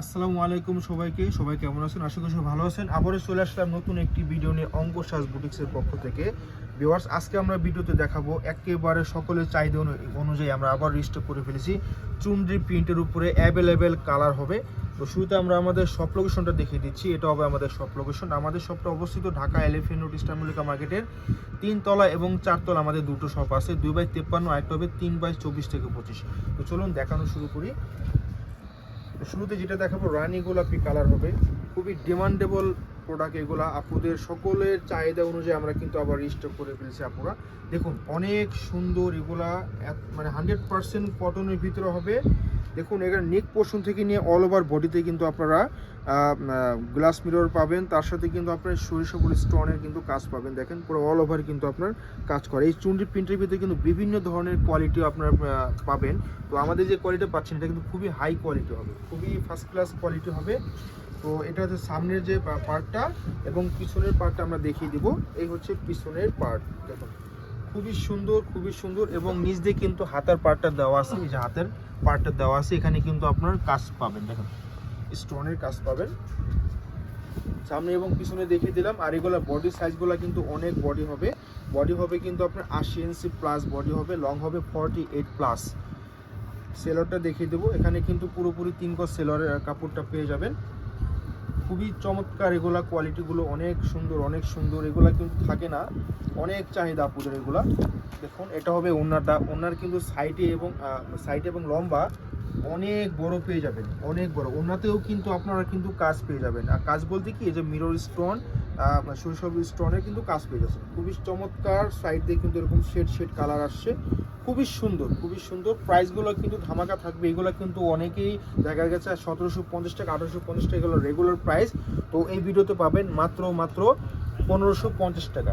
আসসালামু আলাইকুম সবাইকে। সবাই কেমন আছেন? আশা করি সবাই ভালো আছেন। আবারও চলে আসলাম নতুন একটি ভিডিও নিয়ে অঙ্ক সাজ বুটিক্সের পক্ষ থেকে। ভিউয়ার্স, আজকে আমরা ভিডিওতে দেখাবো একেবারে সকলের চাহিদা অনু- অনুযায়ী আমরা আবার রিস্টক করে ফেলেছি। চুনরি প্রিন্টের উপরে অ্যাভেলেবেল কালার হবে। তো শুরুতে আমরা আমাদের শপ লোকেশনটা দেখিয়ে দিচ্ছি। এটা হবে আমাদের শপ লোকেশন আমাদের শপটা অবস্থিত ঢাকা এলিফেন্ট রোড ইস্টার্মলিকা মার্কেটের তিনতলা এবং চারতলা আমাদের দুটো শপ আছে। দুই বাই তেপ্পান্ন, আরেকটা হবে তিন বাই চব্বিশ থেকে পঁচিশ। তো চলুন দেখানো শুরু করি। শুরুতে যেটা দেখাবো, রানি গোলাপি কালার হবে। খুবই ডিমান্ডেবল প্রোডাক্ট এগুলা। আপুদের সকলের চাহিদা অনুযায়ী আমরা কিন্তু আবার রিস্টক করে ফেলছি আপুরা। দেখুন, অনেক সুন্দর এগুলা মানে হান্ড্রেড পার্সেন্ট কটনের ভিতরে হবে। দেখুন, এখানে নেক পোর্শন থেকে নিয়ে অল ওভার বডিতে কিন্তু আপনারা গ্লাস মিরর পাবেন। তার সাথে কিন্তু আপনার সরিষাপুর স্টোনের কিন্তু কাজ পাবেন। দেখেন, পুরো অল ওভার কিন্তু আপনার কাজ করে। এই চুন্ডি প্রিন্টের ভিতরে কিন্তু বিভিন্ন ধরনের কোয়ালিটি আপনার পাবেন। তো আমাদের যে কোয়ালিটি পাচ্ছেন, এটা কিন্তু খুবই হাই কোয়ালিটি হবে। খুবই ফার্স্ট ক্লাস কোয়ালিটি হবে। তো এটা হচ্ছে সামনের যে পার্টটা এবং পিছনের পার্টটা আমরা দেখিয়ে দিব। এই হচ্ছে পিছনের পার্ট দেখুন। খুবই সুন্দর খুবই সুন্দর এবং নিচ দিয়ে কিন্তু হাতের পার্টটা দেওয়া আছে। এই যে হাতের পার্টটা দেওয়া আছে, এখানে কিন্তু আপনার কাজ পাবেন। দেখুন, স্টোনের কাজ পাবেন। সামনে এবং পিছনে দেখিয়ে দিলাম, আর এগুলো বডি সাইজগুলো কিন্তু অনেক বডি হবে। বডি হবে কিন্তু আপনার আশি ইঞ্চি প্লাস বডি হবে লং হবে ফর্টি এইট প্লাস সেলরটা দেখিয়ে দেবো। এখানে কিন্তু পুরোপুরি তিন গজ সেলরের কাপড়টা পেয়ে যাবেন। খুবই চমৎকার এগুলা কোয়ালিটিগুলো অনেক সুন্দর অনেক সুন্দর। এগুলা কিন্তু থাকে না, অনেক চাহিদা আপুদের এগুলা। দেখুন, এটা হবে ওনারটা ওনার কিন্তু সাইটে এবং সাইডে এবং লম্বা অনেক বড় পেয়ে যাবেন, অনেক বড়। ওনাতেও কিন্তু আপনারা কিন্তু কাজ পেয়ে যাবেন। আর কাজ বলতে কি, এই যে মিরর স্টোন শৈশব স্টোনের কিন্তু কাজ পেয়ে যাচ্ছেন খুবই চমৎকার সাইড দিয়ে কিন্তু এরকম শেড শেড কালার আসছে। খুবই সুন্দর খুবই সুন্দর। প্রাইসগুলো কিন্তু ধামাকা থাকবে। এগুলো কিন্তু অনেকেই দেখা গেছে সতেরোশো পঞ্চাশ টাকা, আঠারোশো পঞ্চাশ টাকা এগুলো রেগুলার প্রাইস তো এই ভিডিওতে পাবেন মাত্র মাত্র পনেরোশো পঞ্চাশ টাকা।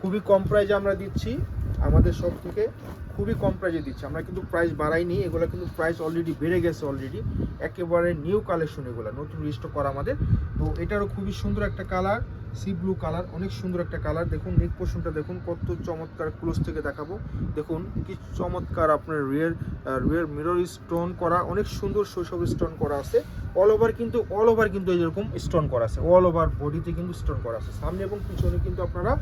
খুবই কম প্রাইজে আমরা দিচ্ছি আমাদের সব থেকে। খুবই কম প্রাইজে দিচ্ছি। আমরা কিন্তু প্রাইস বাড়াইনি, এগুলো কিন্তু প্রাইস অলরেডি বেড়ে গেছে অলরেডি একেবারে নিউ কালেকশন এগুলো, নতুন রিস্টক করা আমাদের। তো এটারও খুবই সুন্দর একটা কালার সি ব্লু কালার অনেক সুন্দর একটা কালার দেখুন নেক পোর্শনটা দেখুন, কত চমৎকার ক্লোজ থেকে দেখাবো। দেখুন, কি চমৎকার আপনার রিয়ার রিয়ার মিরর স্টোন করা, অনেক সুন্দর শৈশব স্টোন করা আছে। অল ওভার কিন্তু অল ওভার কিন্তু এই এরকম স্টোন করা আছে। অল ওভার বডিতে কিন্তু স্টোন করা আছে। সামনে এবং পিছনে কিন্তু আপনারা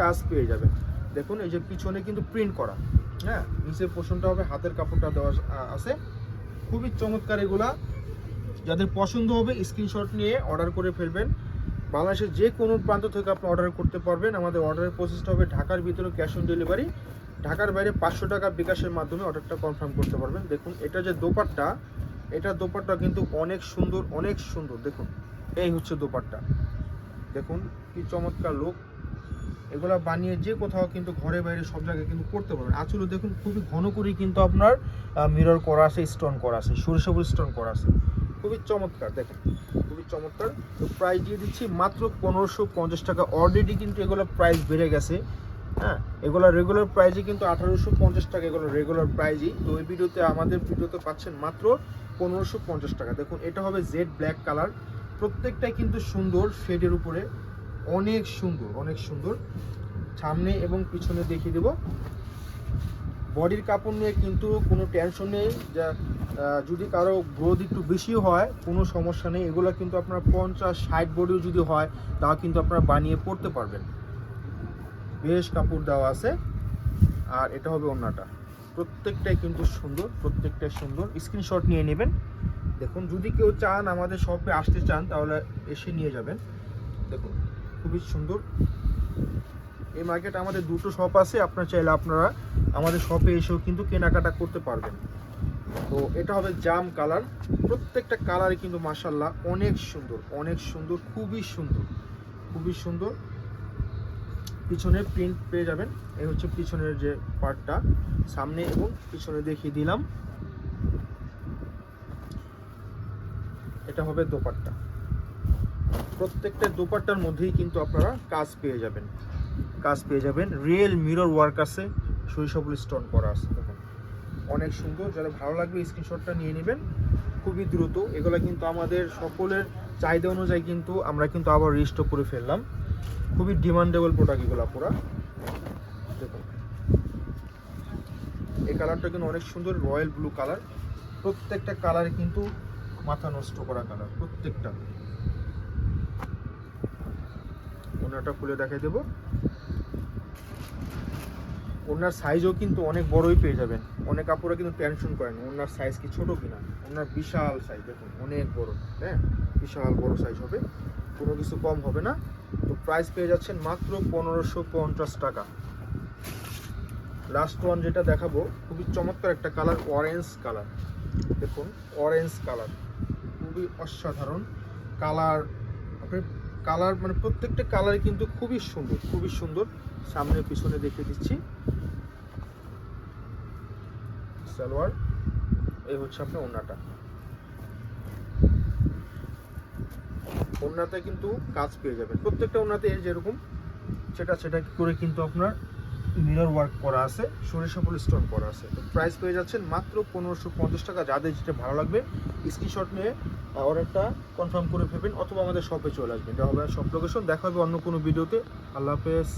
কাজ পেয়ে যাবেন। দেখুন, এই যে পিছনে কিন্তু প্রিন্ট করা। হ্যাঁ নিচের পোর্শনটা হবে হাতের কাপড়টা দেওয়া আছে। খুবই চমৎকার এগুলা। যাদের পছন্দ হবে স্ক্রিনশট নিয়ে অর্ডার করে ফেলবেন। বাংলাদেশের যে কোনো প্রান্ত থেকে আপনি অর্ডার করতে পারবেন। আমাদের অর্ডারের প্রসেসটা হবে ঢাকার ভিতরে ক্যাশ অন ডেলিভারি ঢাকার বাইরে পাঁচশো টাকা বিকাশের মাধ্যমে অর্ডারটা কনফার্ম করতে পারবেন। দেখুন, এটা যে দোপাট্টা, এটা দোপাট্টা কিন্তু অনেক সুন্দর অনেক সুন্দর। দেখুন, এই হচ্ছে দোপাট্টা। দেখুন, কি চমৎকার লোক এগুলা বানিয়ে যে কোথাও কিন্তু ঘরে বাইরে সব জায়গায় কিন্তু করতে পারবেন। আঁচলও দেখুন, খুবই ঘন করেই কিন্তু আপনার মিরর করা আছে স্টোন করা আছে সরিষাবুর স্টোন করা আছে। খুবই চমৎকার, দেখেন, খুবই চমৎকার। তো প্রাইস দিয়ে দিচ্ছি মাত্র পনেরোশো পঞ্চাশ টাকা। অলরেডি কিন্তু এগুলো প্রাইস বেড়ে গেছে হ্যাঁ? এগুলো রেগুলার প্রাইজে কিন্তু আঠারোশো পঞ্চাশ টাকা, এগুলো রেগুলার প্রাইজই তো এই ভিডিওতে আমাদের, ভিডিওতে পাচ্ছেন মাত্র পনেরোশো পঞ্চাশ টাকা। দেখুন, এটা হবে জেড ব্ল্যাক কালার প্রত্যেকটাই কিন্তু সুন্দর শেডের উপরে। অনেক সুন্দর অনেক সুন্দর। সামনে এবং পিছনে দেখিয়ে দেবো। বডির কাপড় নিয়ে কিন্তু কোনো টেনশন নেই। যা যদি কারও গ্রোথ একটু বেশি হয়, কোনো সমস্যা নেই। এগুলো কিন্তু আপনার পঞ্চাশ, ষাট বডিও যদি হয়, তাও কিন্তু আপনারা বানিয়ে পড়তে পারবেন। বেশ কাপড় দেওয়া আছে। আর এটা হবে অন্যটা প্রত্যেকটাই কিন্তু সুন্দর, প্রত্যেকটাই সুন্দর। স্ক্রিনশট নিয়ে নেবেন। দেখুন, যদি কেউ চান, আমাদের শপে আসতে চান, তাহলে এসে নিয়ে যাবেন। দেখুন। খুবই সুন্দর। এই মার্কেট আমাদের দুটো শপ আছে, আপনারা চাইলে আপনারা আমাদের শপে এসেও কিন্তু কেনাকাটা করতে পারবেন। তো এটা হবে জাম কালার। প্রত্যেকটা কালারই কিন্তু মাসাল্লাহ অনেক সুন্দর অনেক সুন্দর, খুবই সুন্দর খুবই সুন্দর। পিছনের প্রিন্ট পেয়ে যাবেন। এই হচ্ছে পিছনের যে পার্টটা সামনে এবং পিছনে দেখিয়ে দিলাম। এটা হবে দোপাট্টা। প্রত্যেকটা দোপাট্টার মধ্যেই কিন্তু আপনারা কাজ পেয়ে যাবেন। কাজ পেয়ে যাবেন। রিয়েল মিরর ওয়ার্ক আছে, শৈশবুল স্টোন করা আছে, দেখুন। অনেক সুন্দর। যারা ভালো লাগবে স্ক্রিনশটটা নিয়ে নেবেন। খুবই দ্রুত। এগুলো কিন্তু আমাদের সকলের চাহিদা অনুযায়ী কিন্তু আমরা কিন্তু আবার রিস্টক করে ফেললাম। খুবই ডিমান্ডেবল প্রোডাক্ট এগুলো পুরা। দেখুন। এই কালারটা কিন্তু অনেক সুন্দর রয়্যাল ব্লু কালার প্রত্যেকটা কালার কিন্তু মাথা নষ্ট করা কালার প্রত্যেকটা। ওনাটা খুলে দেখাই দেবো। ওনার সাইজও কিন্তু অনেক বড়ই পেয়ে যাবেন। অনেক কাপড়ে কিন্তু টেনশন করেন ওনার সাইজ কি ছোট কিনা? ওনার বিশাল সাইজ দেখুন, অনেক বড় হ্যাঁ? বিশাল বড় সাইজ হবে, কোনো কিছু কম হবে না। তো প্রাইস পেয়ে যাচ্ছেন মাত্র পনেরোশো পঞ্চাশ টাকা। লাস্ট ওয়ান যেটা দেখাবো, খুবই চমৎকার একটা কালার অরেঞ্জ কালার দেখুন অরেঞ্জ কালার খুবই অসাধারণ। কালার আপনি কালার মানে প্রত্যেকটা কালার কিন্তু খুবই সুন্দর খুবই সুন্দর। সামনে পিছনে দেখে দিচ্ছি। সালোয়ার, এই হচ্ছে আপনার ওনাটা ওনাতে কিন্তু কাজ পেয়ে যাবেন। প্রত্যেকটা ওনাতে যেরকম, সেটা সেটা করে কিন্তু আপনার মিরর ওয়ার্ক করা আছে, সরিষা ফুল স্টোন করা আছে। তো প্রাইস পেয়ে যাচ্ছেন মাত্র পনেরোশো পঞ্চাশ টাকা। যাদের যেটা ভালো লাগবে স্ক্রিনশট নিয়ে অর্ডারটা কনফার্ম করে ফেলবেন, অথবা আমাদের শপে চলে আসবেন। এটা হবে শপ লোকেশন দেখা হবে অন্য কোনো ভিডিওতে আল্লাহ হাফেজ।